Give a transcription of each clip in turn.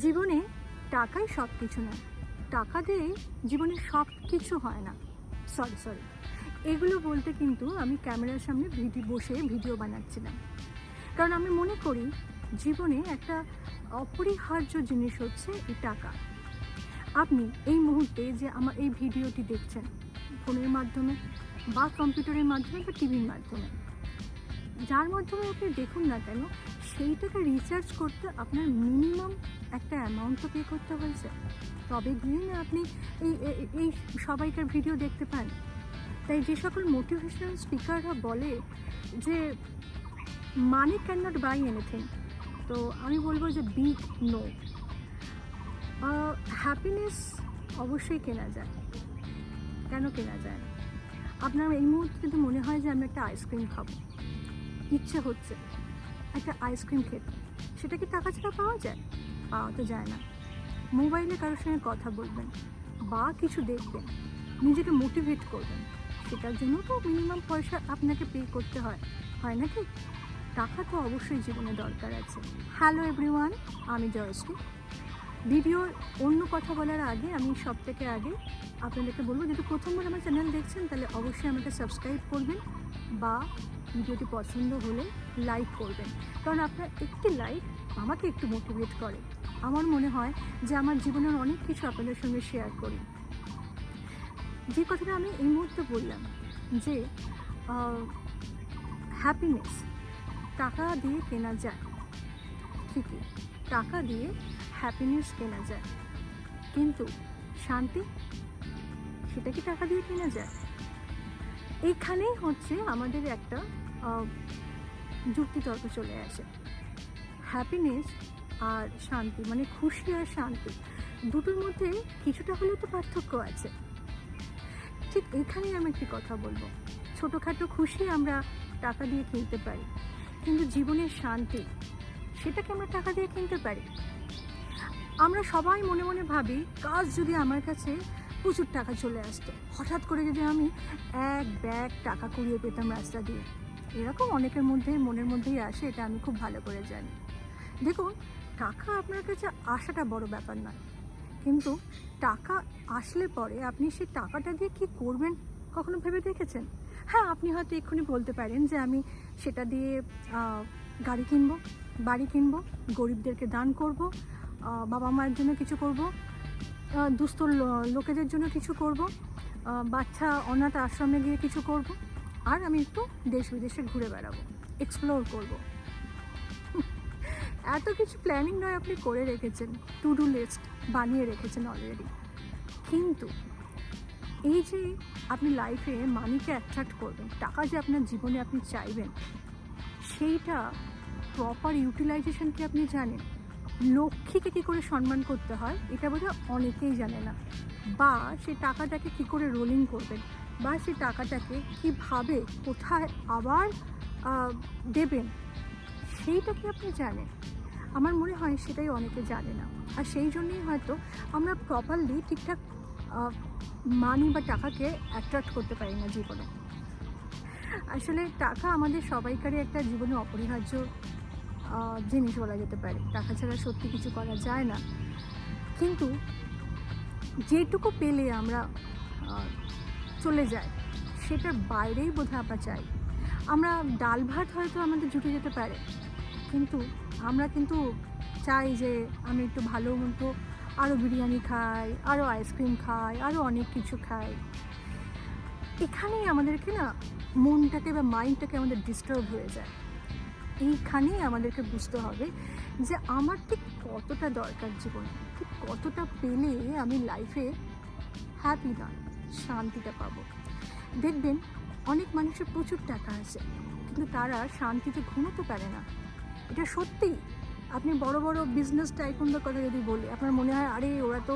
জীবনে টাকাই সব কিছু না টাকা দিয়ে জীবনে সব কিছু হয় না। সরি সরি এগুলো বলতে কিন্তু আমি ক্যামেরার সামনে ভিডিও বসে ভিডিও বানাচ্ছিলাম। কারণ আমি মনে করি জীবনে একটা অপরিহার্য জিনিস হচ্ছে এই টাকা। আপনি এই মুহূর্তে যে আমার এই ভিডিওটি দেখছেন, ফোনের মাধ্যমে বা কম্পিউটারের মাধ্যমে বা টিভির মাধ্যমে, যার মাধ্যমে আপনি দেখুন না কেন সেইটাকে রিচার্জ করতে আপনার মিনিমাম একটা অ্যামাউন্ট তো পে করতে হয়েছে। তবে গিয়ে না আপনি এই, এই- সবাইকার ভিডিও দেখতে পান। তাই যে সকল মোটিভেশনাল স্পিকাররা বলে যে money can not buy anything তো আমি বলব যে বিগ নো হ্যাপিনেস অবশ্যই কেনা যায়। কেন কেনা যায়? আপনার এই মুহূর্তে যদি মনে হয় যে, আমি একটা আইসক্রিম খাব। ইচ্ছে হচ্ছে। একটা আইসক্রিম খেতে। সেটা কি টাকা ছাড়া পাওয়া যায়? পাওয়া তো যায় না। মোবাইলে কারোর সঙ্গে কথা বলবেন বা কিছু দেখবেন, নিজেকে মোটিভেট করবেন, সেটার জন্য তো মিনিমাম পয়সা আপনাকে পে করতে হয় হয় নাকি? টাকা তো অবশ্যই জীবনে দরকার আছে। হ্যালো এভরিওয়ান আমি জয়শ্রী। ভিডিওর অন্য কথা বলার আগে, আমি সব থেকে আগে আপনাদেরকে বলব, যদি প্রথমবার আমার চ্যানেল দেখছেন, তাহলে অবশ্যই আমাকে সাবস্ক্রাইব করবেন বা ভিডিওটি পছন্দ হলে লাইক করবেন। কারণ আপনার একটি লাইক আমাকে একটু মোটিভেট করে। আমার মনে হয় যে আমার জীবনের অনেক কিছু আপনাদের সঙ্গে শেয়ার করি। যে কথাটা আমি এই মুহূর্তে বললাম, যে হ্যাপিনেস টাকা দিয়ে কেনা যায়। ঠিকই, টাকা দিয়ে হ্যাপিনেস কেনা যায়। কিন্তু শান্তি, সেটা কি টাকা দিয়ে কেনা যায়? এইখানেই হচ্ছে আমাদের একটা যুক্তিতর্ক চলে আসে। হ্যাপিনেস আর শান্তি মানে খুশি আর শান্তি, দুটোর মধ্যে কিছুটা হলেও তো পার্থক্য আছে। ঠিক এখানেই আমি একটি কথা বলব। ছোটোখাটো খুশি আমরা টাকা দিয়ে কিনতে পারি, কিন্তু জীবনের শান্তি, সেটাকে আমরা টাকা দিয়ে কিনতে পারি। আমরা সবাই মনে মনে ভাবি, কাজ যদি আমার কাছে প্রচুর টাকা চলে আসতো, হঠাৎ করে যদি আমি এক ব্যাগ টাকা কুড়িয়ে পেতাম রাস্তা দিয়ে। এরকম অনেকের মধ্যে মনের মধ্যেই আসে, এটা আমি খুব ভালো করে জানি। দেখুন, টাকা আপনার কাছে আসাটা বড় ব্যাপার নয়। কিন্তু টাকা আসলে পরে আপনি সেই টাকাটা দিয়ে কি করবেন কখনো ভেবে দেখেছেন? হ্যাঁ আপনি হয়তো এক্ষুনি বলতে পারেন যে আমি সেটা দিয়ে গাড়ি কিনবো, বাড়ি কিনবো, গরিবদেরকে দান করব বাবা মায়ের জন্য কিছু করব দুস্থ লোকেদের জন্য কিছু করব বাচ্চা অনাথ আশ্রমে গিয়ে কিছু করব। আর আমি একটু দেশ বিদেশে ঘুরে বেড়াবো এক্সপ্লোর করব। এত কিছু প্ল্যানিং নয় আপনি করে রেখেছেন টু ডু লিস্ট বানিয়ে রেখেছেন অলরেডি কিন্তু এই যে আপনি লাইফে মানিকে অ্যাট্রাক্ট করবেন, টাকা যে আপনার জীবনে আপনি চাইবেন, সেইটা প্রপার ইউটিলাইজেশন কি আপনি জানেন? লক্ষ্মীকে কী করে সম্মান করতে হয়, এটা বোধহয় অনেকেই জানে না। বা সেই টাকাটাকে কি করে রোলিং করবেন বা সেই টাকাটাকে কীভাবে, কোথায় আবার দেবেন, সেইটা কি আপনি জানেন? আমার মনে হয় সেটাই অনেকে জানে না। আর সেই জন্যই হয়তো আমরা প্রপারলি ঠিকঠাক মানি বা টাকাকে অ্যাট্রাক্ট করতে পারি না জীবনে। আসলে টাকা আমাদের সবাইকারই একটা জীবনে অপরিহার্য জিনিস বলা যেতে পারে। টাকা ছাড়া সত্যি কিছু করা যায় না। কিন্তু যেটুকু পেলে আমরা চলে যায়, সেটার বাইরেই বোধহয় আমরা চাই। আমরা ডাল ভাত হয়তো আমাদের জুটে যেতে পারে, কিন্তু আমরা কিন্তু চাই যে আমি একটু ভালো মতো আরও বিরিয়ানি খাই আরও আইসক্রিম খাই আরও অনেক কিছু খাই। এখানেই আমাদেরকে না মনটাকে বা মাইন্ডটাকে আমাদের ডিস্টার্ব হয়ে যায়। এইখানেই আমাদেরকে বুঝতে হবে যে আমার ঠিক কতটা দরকার জীবনে, ঠিক কতটা পেলে আমি লাইফে হ্যাপি নয়। শান্তিটা পাব। দেখবেন অনেক মানুষের প্রচুর টাকা আছে, কিন্তু তারা শান্তিতে ঘুমোতে পারে না। এটা সত্যি আপনি বড় বড় বিজনেস টাইকুনদের কথা যদি বলি, আপনার মনে হয়, আরে, ওরা তো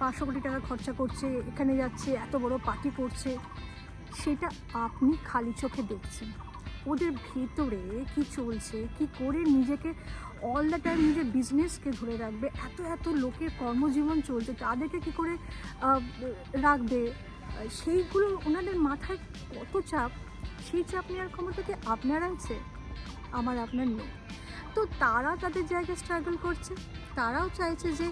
পাঁচশো কোটি টাকা খরচা করছে, এখানে যাচ্ছে, এত বড় পার্টি করছে। সেটা আপনি খালি চোখে দেখছেন। ওদের ভেতরে কি চলছে, কি করে নিজেকে অল দ্য টাইম নিজের বিজনেসকে ধরে রাখবে, এত এত লোকের কর্মজীবন চলছে, তাদেরকে কি করে রাখবে? সেইগুলো ওনাদের মাথায় কত চাপ, সেই চাপ নেওয়ার ক্ষমতা কি আপনার আছে? আমার আপনার নেই। তো তারা তাদের জায়গায় স্ট্রাগল করছে, তারাও চাইছে যে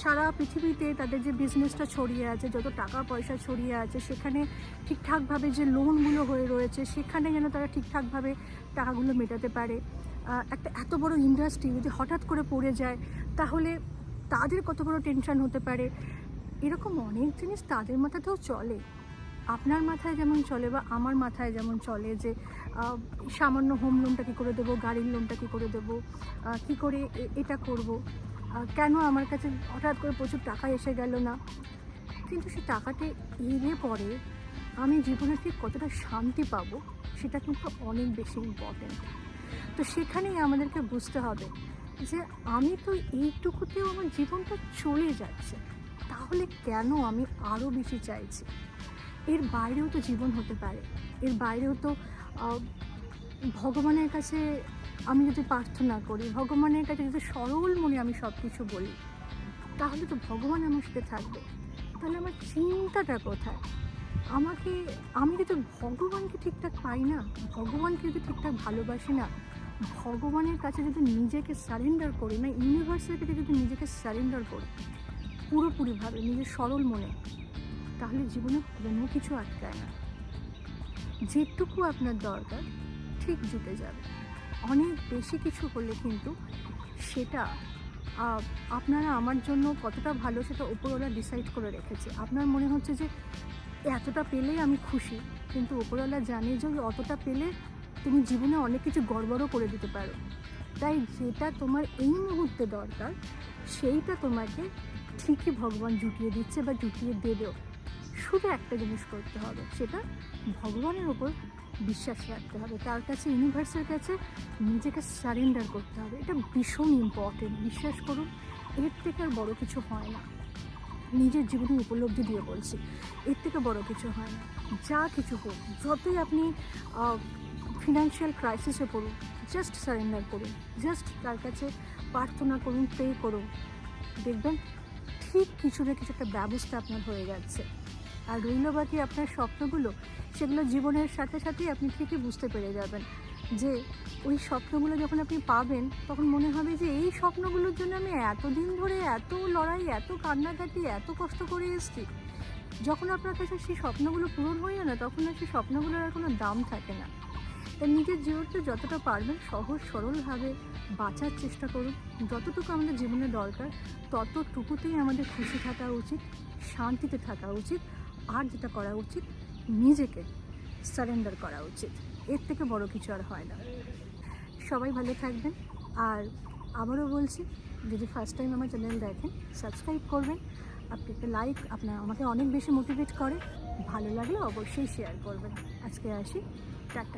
সারা পৃথিবীতে তাদের যে বিজনেসটা ছড়িয়ে আছে, যত টাকা পয়সা ছড়িয়ে আছে, সেখানে ঠিকঠাকভাবে যে লোনগুলো হয়ে রয়েছে, সেখানে যেন তারা ঠিকঠাকভাবে টাকাগুলো মেটাতে পারে। একটা এত বড় ইন্ডাস্ট্রি যদি হঠাৎ করে পড়ে যায়, তাহলে তাদের কত বড় টেনশন হতে পারে? এরকম অনেক জিনিস তাদের মাথাতেও চলে। আপনার মাথায় যেমন চলে বা আমার মাথায় যেমন চলে যে সামান্য হোম লোনটা কী করে দেবো, গাড়ির লোনটা কী করে দেবো কী করে এটা করব। কেন আমার কাছে হঠাৎ করে প্রচুর টাকা এসে গেল না? কিন্তু সে টাকাটি এলে পরে আমি জীবনে ঠিক কতটা শান্তি পাবো সেটা কিন্তু অনেক বেশি ইম্পর্ট্যান্ট তো সেখানেই আমাদেরকে বুঝতে হবে যে আমি তো এইটুকুতেও আমার জীবনটা চলে যাচ্ছে, তাহলে কেন আমি আরও বেশি চাইছি? এর বাইরেও তো জীবন হতে পারে, এর বাইরেও তো ভগবানের কাছে আমি যদি প্রার্থনা করি, ভগবানের কাছে যদি সরল মনে আমি সব কিছু বলি, তাহলে তো ভগবান আমার সাথে থাকবে। তাহলে আমার চিন্তাটা কোথায়? আমাকে, আমি যদি ভগবানকে ঠিকঠাক পাই না, ভগবানকে যদি ঠিকঠাক ভালোবাসি না, ভগবানের কাছে যদি নিজেকে সারেন্ডার করি না ইউনিভার্সের কাছে যদি নিজেকে সারেন্ডার করি, পুরোপুরিভাবে নিজের সরল মনে, তাহলে জীবনে কোনো কিছু আটকায় না। যেটুকু আপনার দরকার ঠিক জুটে যাবে। অনেক বেশি কিছু হলে কিন্তু সেটা আপনারা আমার জন্য কতটা ভালো সেটা ওপরওয়ালা ডিসাইড করে রেখেছে। আপনার মনে হচ্ছে যে এতটা পেলেই আমি খুশি, কিন্তু ওপরওয়ালা জানে যে অতটা পেলে তুমি জীবনে অনেক কিছু গড়বড়ও করে দিতে পারো। তাই যেটা তোমার এই মুহূর্তে দরকার, সেইটা তোমাকে ঠিকই ভগবান জুটিয়ে দিচ্ছে বা জুটিয়ে দেবেও। শুধু একটা জিনিস করতে হবে, সেটা ভগবানের ওপর বিশ্বাস রাখতে হবে। তার কাছে ইউনিভার্সের কাছে নিজেকে সারেন্ডার করতে হবে। এটা ভীষণ ইম্পর্টেন্ট বিশ্বাস করুন, এর থেকে আর বড়ো কিছু হয় না। নিজের জীবনে উপলব্ধি দিয়ে বলছি, এর থেকে বড় কিছু হয় না। যা কিছু হোক, যতই আপনি ফিনান্সিয়াল ক্রাইসিসে পড়ুন জাস্ট সারেন্ডার করুন। জাস্ট তার কাছে প্রার্থনা করুন পে করুন। দেখবেন, ঠিক কিছু না কিছু একটা ব্যবস্থা আপনার হয়ে যাচ্ছে। আর রইল বাকি আপনার স্বপ্নগুলো, সেগুলো জীবনের সাথে সাথেই আপনি ঠিকই বুঝতে পেরে যাবেন। যে ওই স্বপ্নগুলো যখন আপনি পাবেন, তখন মনে হবে যে এই স্বপ্নগুলোর জন্য আমি এতদিন ধরে এত লড়াই, এত কান্নাকাটি, এত কষ্ট করে এসেছি। যখন আপনার কাছে সেই স্বপ্নগুলো পূরণ হয়ে না তখন আর সেই স্বপ্নগুলোর আর কোনো দাম থাকে না। তাই নিজের জীবনটা যতটা পারবেন সহজ, সরলভাবে বাঁচার চেষ্টা করুন। যতটুকু আমাদের জীবনে দরকার, ততটুকুতেই আমাদের খুশি থাকা উচিত, শান্তিতে থাকা উচিত। আর যেটা করা উচিত, নিজেকে সারেন্ডার করা উচিত। এর থেকে বড় কিছু আর হয় না। সবাই ভালো থাকবেন। আর আবারও বলছি, যদি ফার্স্ট টাইম আমার চ্যানেল দেখেন সাবস্ক্রাইব করবেন। আপনি একটা লাইক আপনার আমাকে অনেক বেশি মোটিভেট করে। ভালো লাগলে অবশ্যই শেয়ার করবেন। আজকে আসি। টাটা।